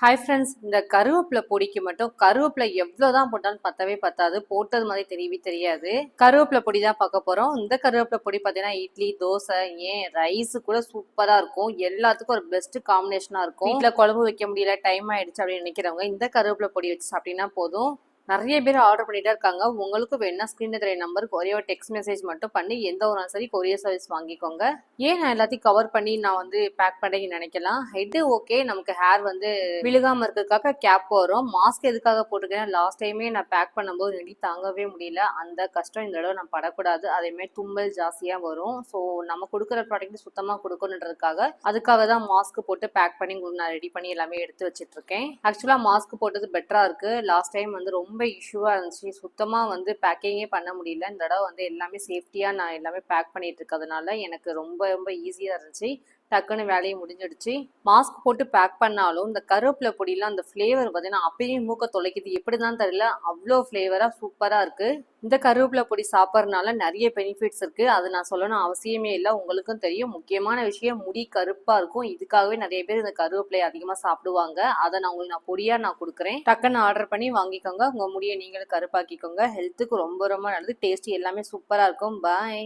Hi friends இந்த கருவேப்பிலை பொடிக்கு மட்டும் கருவேப்பிலை எவ்வளோ தான் போட்டாலும் பத்தவே பத்தாது. போட்டது மாதிரி தெரியவே தெரியாது. கருவேப்பிலை பொடி தான் பார்க்க போகிறோம் இந்த கருவேப்பிலை பொடி பார்த்தீங்கன்னா இட்லி தோசை ஏன் ரைஸ் கூட சூப்பராக இருக்கும். எல்லாத்துக்கும் ஒரு பெஸ்ட் காம்பினேஷனாக இருக்கும். வீட்டில் குழம்பு வைக்க முடியல டைம் ஆயிடுச்சு அப்படின்னு நினைக்கிறவங்க இந்த கருவேப்பிலை பொடி வச்சு சாப்பிட்டீங்கன்னா போதும். நிறைய பேர் ஆர்டர் பண்ணிட்டே இருக்காங்க. உங்களுக்கும் வேணா ஸ்க்ரீன் தெரிய நம்பருக்கு ஒரே ஒரு டெக்ஸ்ட் மெசேஜ் மட்டும் பண்ணி எந்த ஒரு சரி கொரியர் சர்வீஸ் வாங்கிக்கோங்க. ஏன் நான் எல்லாத்தையும் கவர் பண்ணி நான் வந்து பேக் பண்ணி நினைக்கலாம்? ஹெட்டு ஓகே நமக்கு ஹேர் வந்து விழுகாமல் இருக்கிறதுக்காக கேப் வரும். மாஸ்க் எதுக்காக போட்டுக்கிறேன் லாஸ்ட் டைமே நான் பேக் பண்ணும்போது நெடி தாங்கவே முடியல. அந்த கஷ்டம் இந்த தடவை நான் படக்கூடாது. அதேமாதிரி தும்மல் ஜாஸ்தியாக வரும். ஸோ நம்ம கொடுக்குற ப்ராடக்ட் சுத்தமாக கொடுக்கணுன்றதுக்காக அதுக்காக தான் மாஸ்க் போட்டு பேக் பண்ணி உங்களுக்கு நான் ரெடி பண்ணி எல்லாமே எடுத்து வச்சுட்ருக்கேன் ஆக்சுவலாக மாஸ்க் போட்டது பெட்டராக இருக்குது லாஸ்ட் டைம் வந்து ரொம்ப ரொம்ப இஷ்யூவாக இருந்துச்சு. சுத்தமாக வந்து பேக்கிங்கே பண்ண முடியல. இந்த தடவை வந்து எல்லாமே சேஃப்டியாக நான் எல்லாமே பேக் பண்ணிட்டு இருக்கிறதுனால எனக்கு ரொம்ப ரொம்ப ஈஸியாக இருந்துச்சு. டக்குன்னு வேலையை முடிஞ்சிடுச்சு. மாஸ்க் போட்டு பேக் பண்ணாலும் இந்த கருவேப்பிலை பொடியெலாம் அந்த ஃப்ளேவர் பார்த்தீங்கன்னா அப்பயும் மூக்க தொலைக்குது. எப்படி தான் தெரியல அவ்வளோ ஃப்ளேவராக சூப்பராக இருக்குது இந்த கருவேப்பிலை பொடி சாப்பிட்றதுனால நிறைய பெனிஃபிட்ஸ் இருக்குது அது நான் சொல்லணும் அவசியமே இல்லை. உங்களுக்கும் தெரியும். முக்கியமான விஷயம் முடி கருப்பாக இருக்கும். இதுக்காகவே நிறைய பேர் இந்த கருவேப்பிலையை அதிகமாக சாப்பிடுவாங்க. அதை நான் உங்களுக்கு நான் பொடியாக நான் கொடுக்குறேன். டக்குன்னு ஆர்டர் பண்ணி வாங்கிக்கோங்க. உங்கள் முடியை நீங்களும் கருப்பாக்கிக்கோங்க. ஹெல்த்துக்கு ரொம்ப ரொம்ப நல்லது. டேஸ்ட்டு எல்லாமே சூப்பராக இருக்கும். பாய்